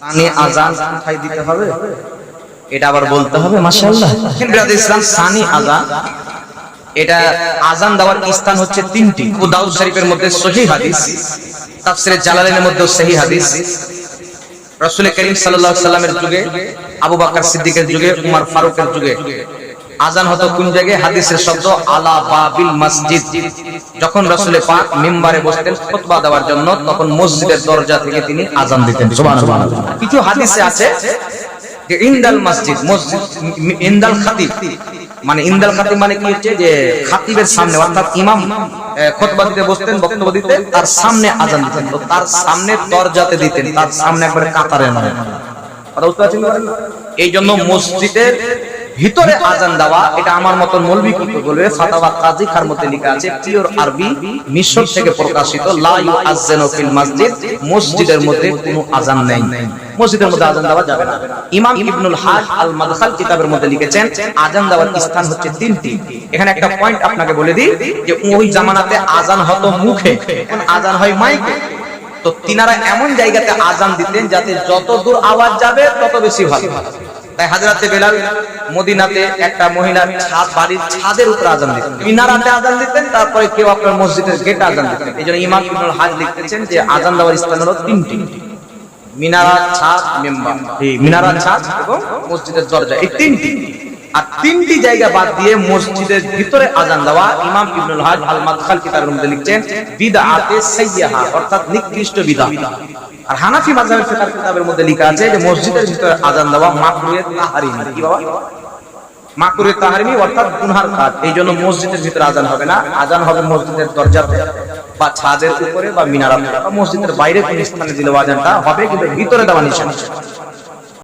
সানি আজান কোথায় দিতে হবে। এটা আবার বলতে হবে ইসলাম আজান এটা আজান দেওয়ার স্থান হচ্ছে তিনটি ও দাউদ শরীফের মধ্যে সহি হাদিস, তাফসিরে জালালাইনের মধ্যে সহি হাদিস। রাসূল করিম সাল্লাল্লাহু সাল্লামের যুগে, আবু বকর সিদ্দিকের যুগে, উমর ফারুকের যুগে। আজান হতো কোন জায়গায়? হাদিসের শব্দ, আলা বাবিল মসজিদ। যখন রাসূল পাক মিম্বারে বসতেন খুতবা দেওয়ার জন্য, তখন মসজিদের দরজা থেকে তিনি আজান দিতেন। সুবহানাল্লাহ। কিছু হাদিসে আছে যে ইন্দাল মসজিদ মসজিদ, ইন্দাল খাতিব। মানে ইন্দাল খাতিব মানে কি হচ্ছে? যে খাতিবের সামনে, অর্থাৎ ইমাম খুতবা দিতে বসতেন, বক্তব্য দিতে তার সামনে আজান দিতেন। তো তার সামনে দরজাতে দিতেন, তার সামনে একবারে কাতারে নয় কথা বুঝতে পারছেন? এই জন্য মসজিদের ভিতরে আজান দেওয়া এটা আমার মতন মৌলবি কি বলবে ফাতাওয়া কাজী খার মধ্যে লেখা আছে পিওর আরবি মিশর থেকে প্রকাশিত লা ইউআজ্জানু ফিল মসজিদ মসজিদের মধ্যে কোনো আজান নেই। মসজিদের মধ্যে আজান দেওয়া যাবে না। ইমাম ইবনুল হাজ আল মাদখাল কিতাবের মধ্যে লিখেছেন আজান দেওয়ার স্থান হচ্ছে তিনটি। এখানে একটা পয়েন্ট আপনাকে বলে দিই যে ওই জামানাতে আজান হতো মুখে। এখন আজান হয় মাইকে। তো তিনারা এমন জায়গাতে আজান দিতেন যাতে যত দূর আওয়াজ যাবে তত বেশি ভালো। তাই হাজরাতে বেলাল মদিনাতে একটা মহিলা ছাদ, বাড়ির ছাদের উপর আজান দিতেন। মিনারাতে আজান দিতেন, তারপরে কেউ আপনার মসজিদের গেটে আজান দিতেন। এই জন্য ইমাম ইবনুল হাজ লিখতেছেন যে আজান দেওয়ার স্থান হলো তিনটি। মিনারা ছাদ, মেম্বার। মিনারা ছাদ এবং মসজিদের দরজা, এই তিনটি। আর তিনটি জায়গা বাদ দিয়ে মসজিদের ভিতরে আজান দেওয়া ইমাম ইবনুল হাজ আল মাদখাল কিতাবের মধ্যে লিখছেন, বিদআতে সাইয়্যাহা অর্থাৎ নিকৃষ্ট বিদআত। আর হানাফি মাযহাবের ফিকহ কিতাবের মধ্যে লেখা আছে যে মসজিদের ভিতরে আজান দেওয়া মাকরুহে তাহরিম। কি বাবা? মাকরুহে তাহরিমি অর্থাৎ গুনহার কাজ এই জন্য মসজিদের ভিতরে আজান হবে না। আজান হবে মসজিদের দরজাতে বা ছাদের উপরে বা মিনারাতে বা মসজিদের বাইরে কোন স্থানে দিলে আজানটা হবে, কিন্তু ভিতরে দেওয়া নিষেধ।